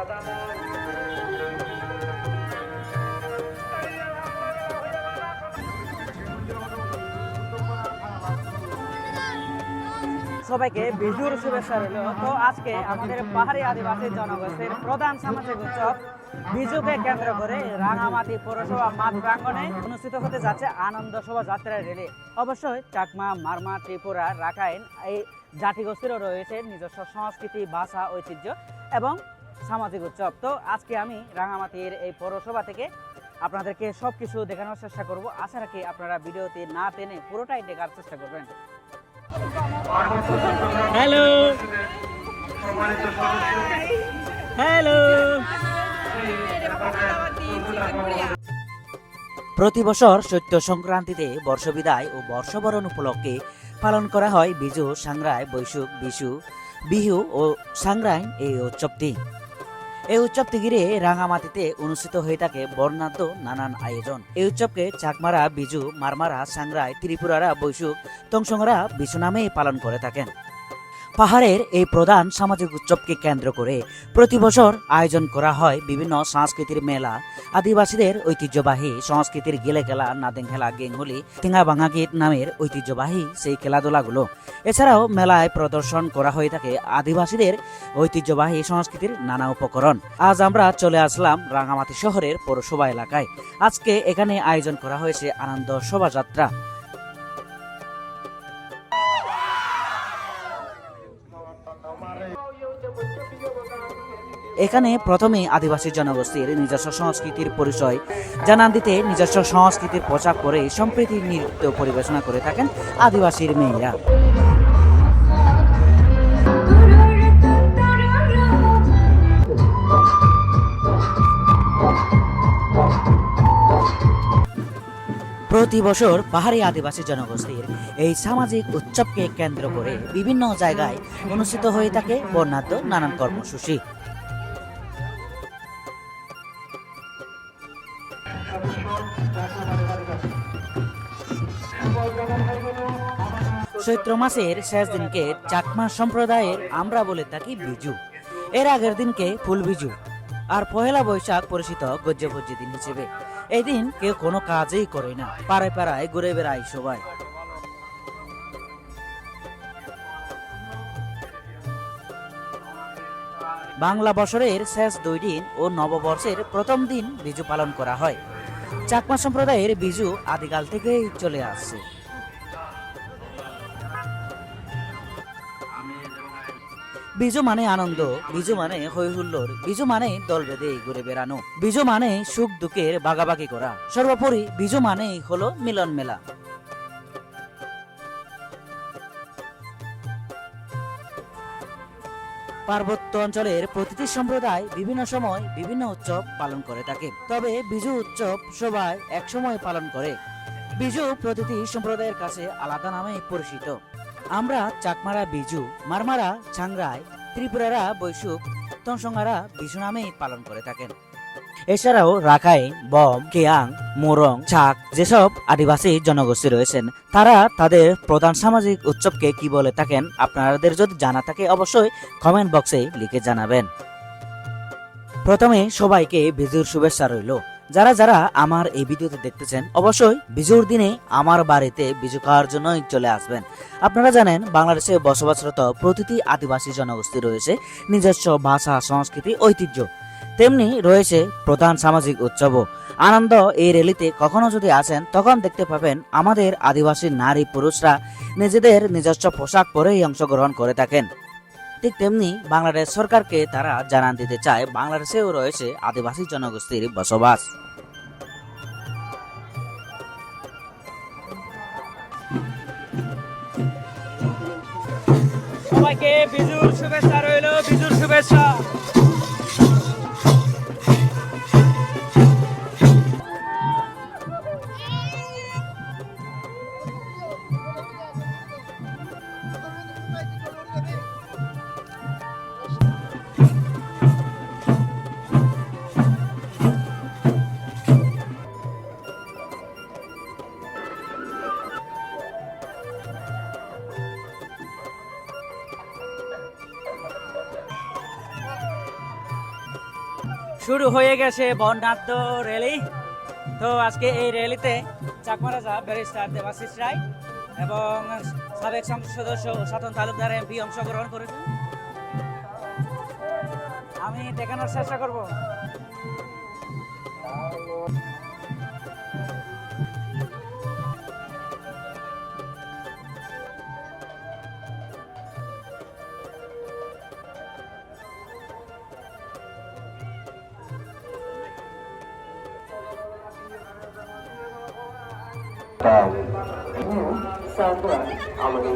সবাইকে বিজুর শুভেচ্ছা রইল। তো আজকে আমাদের পাহাড়ি আদিবাসী জনগোষ্ঠীর প্রধান সামাজিক উৎসব বিজুকে কেন্দ্র করে রাঙামাটি পৌরসভা মাঠ প্রাঙ্গণে অনুষ্ঠিত হতে যাচ্ছে আনন্দ শোভাযাত্রা র্যালি। অবশ্যই চাকমা, মারমা, ত্রিপুরা, রাখাইন এই জাতিগোষ্ঠীরও রয়েছে নিজস্ব সংস্কৃতি, ভাষা, ঐতিহ্য এবং সামাজিক উৎসব। তো আজকে আমি রাঙামাটির এই পৌরসভা থেকে আপনাদেরকে সব কিছু দেখানোর চেষ্টা করব। আশা রাখি আপনারা ভিডিওতে না টেনে পুরোটাই দেখার চেষ্টা করবেন। হ্যালো। হ্যালো। প্রতি বছর চৈত্র সংক্রান্তিতে বর্ষবিদায় ও বর্ষবরণ উপলক্ষে পালন করা হয় বিজু, সাংরাই বৈশুক বিশু, বিহু ও সাংরাইন এই উৎসবটি। এই উৎসবটি ঘিরে রাঙামাটিতে অনুষ্ঠিত হয়ে থাকে বর্ণাঢ্য নানান আয়োজন। এই উৎসবকে চাকমারা, বিজু, মারমারা, সাংরাই, ত্রিপুরারা বৈশুক তংসংরা বিশু নামেই পালন করে থাকেন। পাহাড়ের এই প্রধান সামাজিক উৎসবকে কেন্দ্র করে প্রতি বছর আয়োজন করা হয় বিভিন্ন সাংস্কৃতিক মেলা। আদিবাসীদের ঐতিহ্যবাহী সংস্কৃতির গেলে খেলা নাদেং খেলা গেঙ্গুলি টিঙা ভাঙা গীত নামের ঐতিহ্যবাহী সেই খেলাধুলাগুলো। এছাড়াও মেলায় প্রদর্শন করা হয়ে থাকে আদিবাসীদের ঐতিহ্যবাহী সংস্কৃতির নানা উপকরণ। আজ আমরা চলে আসলাম রাঙামাটি শহরের পৌরসভা এলাকায়। আজকে এখানে আয়োজন করা হয়েছে আনন্দ শোভাযাত্রা। এখানে প্রথমে আদিবাসী জনগোষ্ঠীর নিজস্ব সংস্কৃতির পরিচয় জানান দিতে নিজস্ব সংস্কৃতির পোশাক পরে সম্প্রীতির নৃত্য পরিবেশনা করে থাকেন আদিবাসীর মেয়েরা। প্রতি বছর পাহাড়ি আদিবাসী জনগোষ্ঠীর এই সামাজিক উৎসবকে কেন্দ্র করে বিভিন্ন জায়গায় অনুষ্ঠিত হয়ে থাকে বর্ণাঢ্য নানান কর্মসূচি। চৈত্র মাসের শেষ দিনকে চাকমা সম্প্রদায়ের আমরা বলে থাকি বিজু। এর আগের দিনকে ফুল বিজু আর পহেলা বৈশাখ পরিচিত গজ্জভোজ্য দিন হিসেবে। এই দিন কেউ কোনো কাজই করে না, পাড়ায় পাড়ায় ঘুরে বেড়ায় সবাই। বাংলা বছরের শেষ দুই দিন ও নববর্ষের প্রথম দিন বিজু পালন করা হয়। চাকমা সম্প্রদায়ের বিজু আদিকাল থেকেই চলে আসছে। বিজু মানে আনন্দ, বিজু মানে হৈহুল্লোর, বিজু মানে দল বেঁধে ঘুরে বেড়ানো, বিজু মানে সুখ দুঃখের ভাগাভাগি করা। সর্বোপরি বিজু মানেই হলো মিলন মেলা। পার্বত্য অঞ্চলের প্রতিটি সম্প্রদায় বিভিন্ন সময় বিভিন্ন উৎসব পালন করে থাকে। তবে বিজু উৎসব সবাই একসময় পালন করে। বিজু প্রতিটি সম্প্রদায়ের কাছে আলাদা নামে পরিচিত। আমরা চাকমারা বিজু, মারমারা ছাংরায় ত্রিপুরারা বৈশুক তনসংহারা বিশু নামেই পালন করে থাকেন। এছাড়াও রাখাইন, বম কেয়াং মোরং ছাক যেসব আদিবাসী জনগোষ্ঠী রয়েছেন, তারা তাদের প্রধান সামাজিক উৎসবকে কি বলে থাকেন আপনাদের যদি জানা থাকে অবশ্যই কমেন্ট বক্সে লিখে জানাবেন। প্রথমে সবাইকে বিজুর শুভেচ্ছা রইল। যারা যারা আমার এই ভিডিওতে দেখতেছেন, অবশ্যই বিজুর দিনে আমার বাড়িতে বিজু খাওয়ার জন্যই চলে আসবেন। আপনারা জানেন, বাংলাদেশে বসবাসরত প্রতিটি আদিবাসী জনগোষ্ঠী রয়েছে, নিজস্ব ভাষা, সংস্কৃতি, ঐতিহ্য। তেমনি রয়েছে প্রধান সামাজিক উৎসবও। আনন্দ এই র্যালিতে কখনো যদি আসেন, তখন দেখতে পাবেন আমাদের আদিবাসী নারী পুরুষরা নিজেদের নিজস্ব পোশাক পরেই অংশগ্রহণ করে থাকেন। ঠিক তেমনি বাংলাদেশ সরকারকে তারা জানান দিতে চায়, বাংলাদেশেও রয়েছে আদিবাসী জনগোষ্ঠীর বসবাস। সবাইকে বিজুর শুভেচ্ছা রইল, বিজুর শুভেচ্ছা। শুরু হয়ে গেছে বর্ণাঢ্য র্যালি তো আজকে এই র্যালিতে চাকমারাজা ব্যারিস্টার দেবাশিস রায় এবং সাবেক সংসদ সদস্য সাধন তালুকদার এমপি অংশগ্রহণ করেছেন। আমি দেখানোর চেষ্টা করব। আমাদের